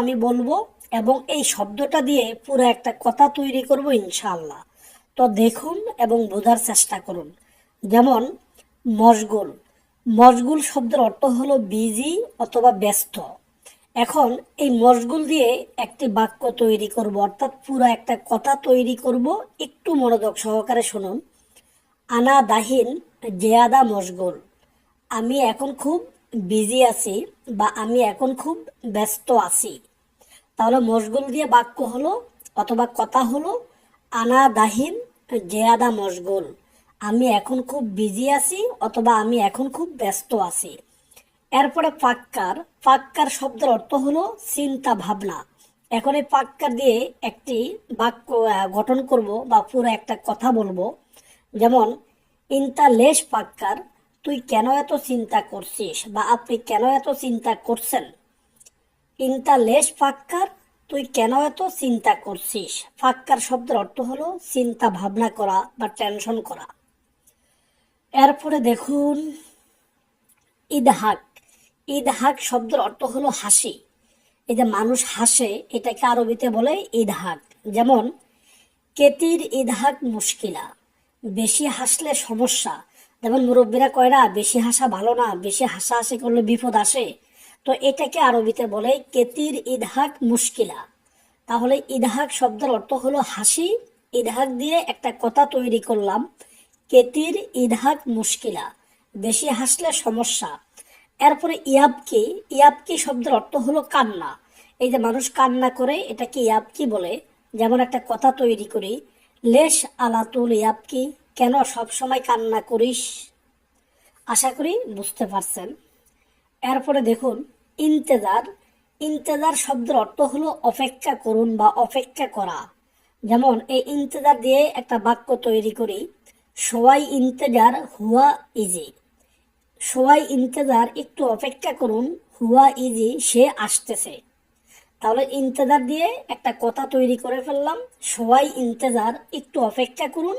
আমি বলব, এবং এই শব্দটা দিয়ে পুরো একটা কথা তৈরি করব ইনশাল্লাহ তো দেখুন এবং বোঝার চেষ্টা করুন। যেমন, মশগুল। মশগুল শব্দের অর্থ হলো বিজি অথবা ব্যস্ত। এখন এই মশগুল দিয়ে একটি বাক্য তৈরি করব, অর্থাৎ পুরো একটা কথা তৈরি করব। একটু মনোযোগ সহকারে শুনুন। আনা দাহিন জেয়াদা মশগুল। আমি এখন খুব বিজি আছি বা আমি এখন খুব ব্যস্ত আছি। তাহলে মশগুল দিয়ে বাক্য হলো অথবা কথা হলো আনা দাহিন জেয়াদা মশগুল। আমি এখন খুব বিজি আছি অথবা আমি এখন খুব ব্যস্ত আছি। এরপরে পাক্কার পাক্কার শব্দের অর্থ হলো চিন্তা ভাবনা। এখন এই পাক্কার দিয়ে একটি বাক্য গঠন করব বা পুরো একটা কথা বলব। যেমন, ইন্তা লেশ পাক্কার তুই কেন এত চিন্তা করছিস বা আপনি কেন এত চিন্তা করছেন? ইন্তা লেশ ফাক্কার, তুই কেন এত চিন্তা করছিস? ফাক্কার শব্দের অর্থ হলো চিন্তা ভাবনা করা বা টেনশন করা। এরপরে দেখুন, ইদহাক। ইদহাক শব্দের অর্থ হলো হাসি। এই যে মানুষ হাসে, এটাকে আরবিতে বলে ইদহাক। যেমন, কেতির ইদহাক মুশকিলা, বেশি হাসলে সমস্যা যেমন মুরব্বীরা কয় না, বেশি হাসা ভালো না, বেশি হাসাহাসি করলে বিপদ আসে। তো এটাকে আরবিতে বলে কেতির ইদহাক মুশকিলা। তাহলে ইদহাক শব্দের অর্থ হলো হাসি। ইদহাক দিয়ে একটা কথা তৈরি করলাম, কেতির ইদহাক মুশকিলা। বেশি হাসলে সমস্যা। এরপরে ইয়াবকি ইয়াবকি শব্দের অর্থ হলো কান্না। এই যে মানুষ কান্না করে, এটাকে ইয়াবকি বলে। যেমন একটা কথা তৈরি করি, লেশ আলাতুল ইয়াবকি। কেন সব সময় কান্না করিস? আশা করি বুঝতে পারছেন। এরপরে দেখুন, ইন্তেজার। ইন্তেজার শব্দের অর্থ হলো অপেক্ষা করুন বা অপেক্ষা করা। যেমন, এই ইন্তেজার দিয়ে একটা বাক্য তৈরি করি, সবাই ইন্তেজার, হুয়া ইজি। সবাই ইন্তেজার, একটু অপেক্ষা করুন, হুয়া ইজি, সে আসতেছে। তাহলে ইন্তেজার দিয়ে একটা কথা তৈরি করে ফেললাম, সবাই ইন্তেজার, একটু অপেক্ষা করুন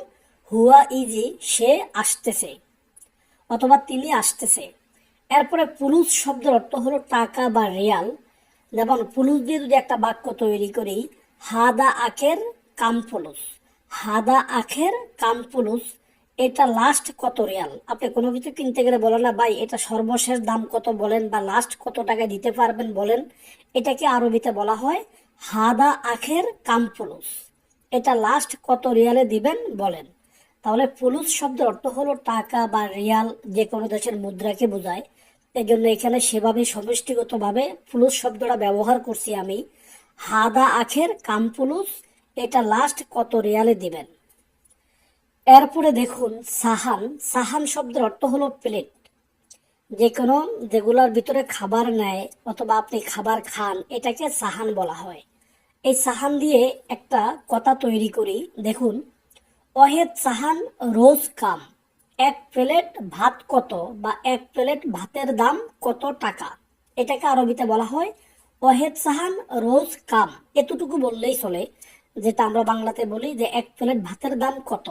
হুয়া ইজি, সে আসতেছে, অথবা তিনি আসতেছে। এরপরে পুলুস শব্দের অর্থ হলো টাকা বা রিয়াল। যেমন পুলুস দিয়ে যদি একটা বাক্য তৈরি করি, হাদা আখের কাম পুলুস। হাদা আখের কাম পুলুস, এটা লাস্ট কত রিয়াল? আপনি কোনো কিছু কিনতে গেলে বলেন না, ভাই, এটা সর্বশেষ দাম কত বলেন বা লাস্ট কত টাকা দিতে পারবেন বলেন। এটাকে আরবিতে বলা হয় হাদা আখের কাম পুলুস। এটা লাস্ট কত রিয়ালে দিবেন বলেন। তাহলে পুলুস শব্দের অর্থ হলো টাকা বা রিয়াল যে কোনো দেশের মুদ্রাকে বোঝায়। এই জন্য এখানে সেভাবে সমষ্টিগতভাবে পুলুস শব্দটা ব্যবহার করছি আমি। হাদা আখের কাম পুলুস, এটা লাস্ট কত রিয়ালে দিবেন। এরপরে দেখুন, সাহান। সাহান শব্দের অর্থ হলো প্লেট যে কোনো যেগুলোর ভিতরে খাবার নেয় অথবা আপনি খাবার খান, এটাকে সাহান বলা হয়। এই সাহান দিয়ে একটা কথা তৈরি করি। দেখুন অহেদ সাহান রোজ কাম। এক প্লেট ভাত কত বা এক প্লেট ভাতের দাম কত টাকা? এটাকে আরবিতে বলা হয় অহেদ সাহান রোজ কাম। এতটুকু বললেই চলে, যেটা আমরা বাংলাতে বলি যে এক প্লেট ভাতের দাম কত।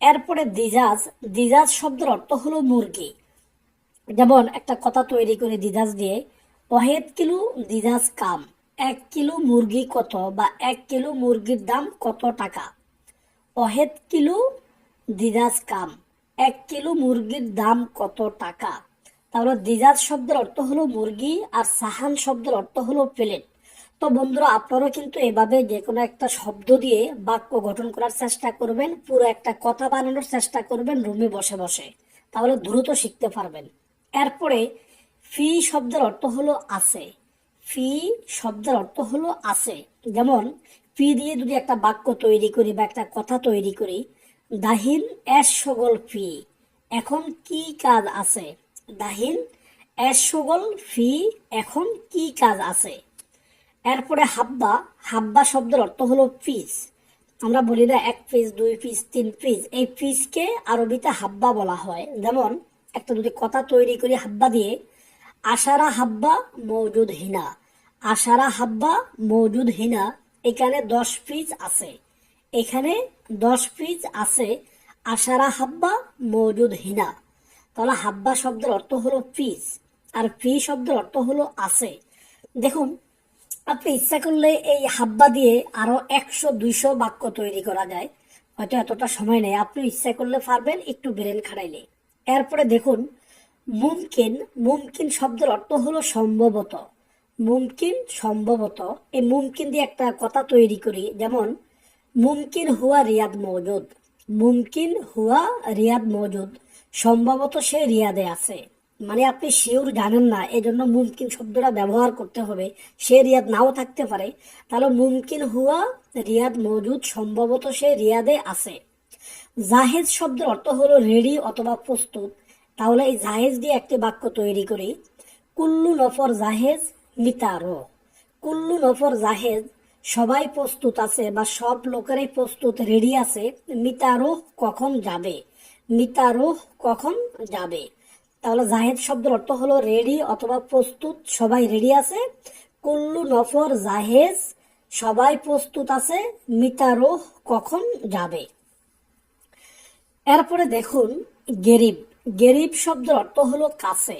এরপরে দিজাজ। দিজাজ শব্দের অর্থ হলো মুরগি। যেমন একটা কথা তৈরি করে দিদাস দিয়ে, অহেদ কিলো দিদাস কাম, এক কিলো মুরগি কত বা এক কিলো মুরগির দাম কত টাকা? অহেদ কিলো দিদাস কাম। এক কিলো মুরগির দাম কত টাকা? তাহলে দিজাজ শব্দের অর্থ হলো মুরগি আর সাহান শব্দের অর্থ হলো প্লেট। তো বন্ধুরা আপনারাও কিন্তু এভাবে যে কোনো একটা শব্দ দিয়ে বাক্য গঠন করার চেষ্টা করবেন, পুরো একটা কথা বানানোর চেষ্টা করবেন রুমে বসে বসে। তাহলে দ্রুত শিখতে পারবেন। এরপরে ফি শব্দের অর্থ হলো আছে। ফি শব্দের অর্থ হলো আছে। যেমন ফি দিয়ে যদি একটা বাক্য তৈরি করি বা একটা কথা তৈরি করি, দাহিন এস সগল ফি এখন কি কাজ আছে? দাহিন এস সগল ফি এখন কি কাজ আছে? এরপরে হাব্বা হাব্বা শব্দের অর্থ হলো পিস আমরা বলি না এক পিস দুই পিস তিন পিস এই পিসকে আরবিতে হাব্বা বলা হয়। যেমন, একটা যদি কথা তৈরি করি হাব্বা দিয়ে, আশারা হাব্বা মৌজুদ হিনা আশারা হাব্বা মৌজুদ হিনা এখানে দশ পিস আছে। এখানে দশ পিস আছে আশারা হাব্বা মৌজুদ হিনা। তাহলে হাব্বা শব্দের অর্থ হলো পিস আর পি শব্দের অর্থ হলো আছে। দেখুন, আপনি ইচ্ছা করলে এই হাব্বা দিয়ে আরও একশো, দুইশো বাক্য তৈরি করা যায়। হয়তো এতটা সময় নেই, আপনি ইচ্ছা করলে পারবেন একটু ব্রেন খাটাইলে। এরপরে দেখুন, মুমকিন মুমকিন শব্দের অর্থ হলো সম্ভবত। মুমকিন সম্ভবত এই মুমকিন দিয়ে একটা কথা তৈরি করি। যেমন, মুমকিন হুয়া রিয়াদ মৌজুদ মুমকিন হুয়া রিয়াদ মৌজুদ সম্ভবত সে রিয়াদে আছে। মানে আপনি শিওর জানেন না, এজন্য মুমকিন শব্দটা ব্যবহার করতে হবে। সে রিয়াদ নাও থাকতে পারে। তাহলে মুমকিন হুয়া রিয়াদ মৌজুদ সম্ভবত সে রিয়াদে আছে। জাহেজ শব্দের অর্থ হলো রেডি অথবা প্রস্তুত। তাহলে এই জাহেজ দিয়ে একটি বাক্য তৈরি করি। কুল্লু নফর জাহেজ মিতারো কুল্লু নফর জাহেদ, সবাই প্রস্তুত আছে বা সব লোকেরাই প্রস্তুত রেডি আছে মিতারো কখন যাবে? মিতারো কখন যাবে? তাহলে জাহেদ শব্দের অর্থ হলো রেডি অথবা প্রস্তুত, সবাই রেডি আছে? কুল্লু নফর জাহেজ সবাই প্রস্তুত আছে মিতারো কখন যাবে? এরপরে দেখুন, গেরিব। গেরিব শব্দের অর্থ হলো কাছে।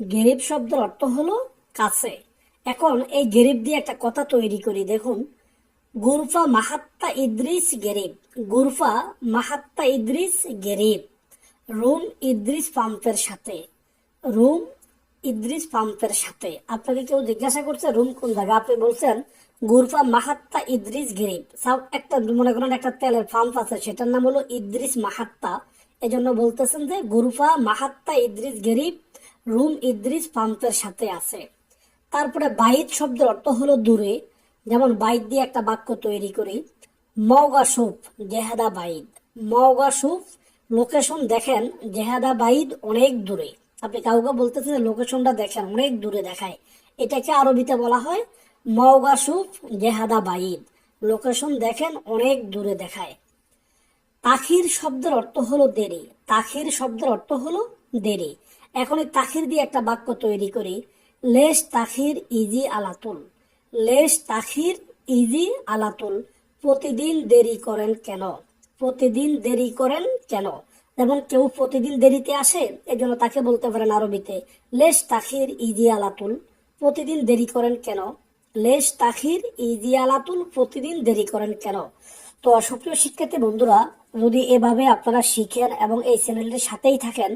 গেরিব শব্দের অর্থ হলো কাছে। এখন এই গেরিব দিয়ে একটা কথা তৈরি করি, দেখুন। গুরফা মাহাত্তা ইদ্রিস গেরিব। গুরফা মাহাত্তা ইদ্রিস গেরিব। রুম ইদ্রিস পাম্পের সাথে। রুম ইদ্রিস পাম্পের সাথে। আপনাকে কেউ জিজ্ঞাসা করছে, রুম কোন জায়গা? আপনি বলছেন, গুরফা মাহাত্তা ইদ্রিস গেরিব। সব, একটা মনে করেন একটা তেলের পাম্প আছে, সেটার নাম হলো ইদ্রিস মাহাত্তা। এজন্য বলতেছেন যে, গুরফা মাহাত্তা ইদ্রিস গেরিব, রুম ইদ্রিস পাম্পের সাথে আছে। তারপরে বাইত শব্দের অর্থ হলো দূরে, যেমন বাইত দিয়ে একটা বাক্য তৈরি করি মৌগা সুফ জেহাদা বাইদ মৌগা সুফ লোকেশন দেখেন, জেহাদা বাইদ অনেক দূরে। আপনি কাউকে বলতেছেন লোকেশনটা দেখেন, অনেক দূরে দেখায়। এটাকে আরবিতে বলা হয় মৌগা সুফ জেহাদা বাইদ লোকেশন দেখেন, অনেক দূরে দেখায়। তাখির শব্দের অর্থ হলো দেরি। তাখির শব্দের অর্থ হলো দেরি। এখন এই তাখির দিয়ে একটা বাক্য তৈরি করি লেশ তাখির ইজি আলাতুল লেশ তাখির ইজি আলাতুল প্রতিদিন দেরি করেন কেন? প্রতিদিন দেরি করেন কেন? যেমন কেউ প্রতিদিন দেরিতে আসে, এজন্য তাকে বলতে পারেন আরবিতে, লেশ তাখির ইজি আলাতুল প্রতিদিন দেরি করেন কেন? লেশ তাখির ইজি আলাতুল প্রতিদিন দেরি করেন কেন? তো সুপ্রিয় শিক্ষার্থী বন্ধুরা, যদি এভাবে আপনারা শিখেন এবং এই চ্যানেলটির সাথেই থাকেন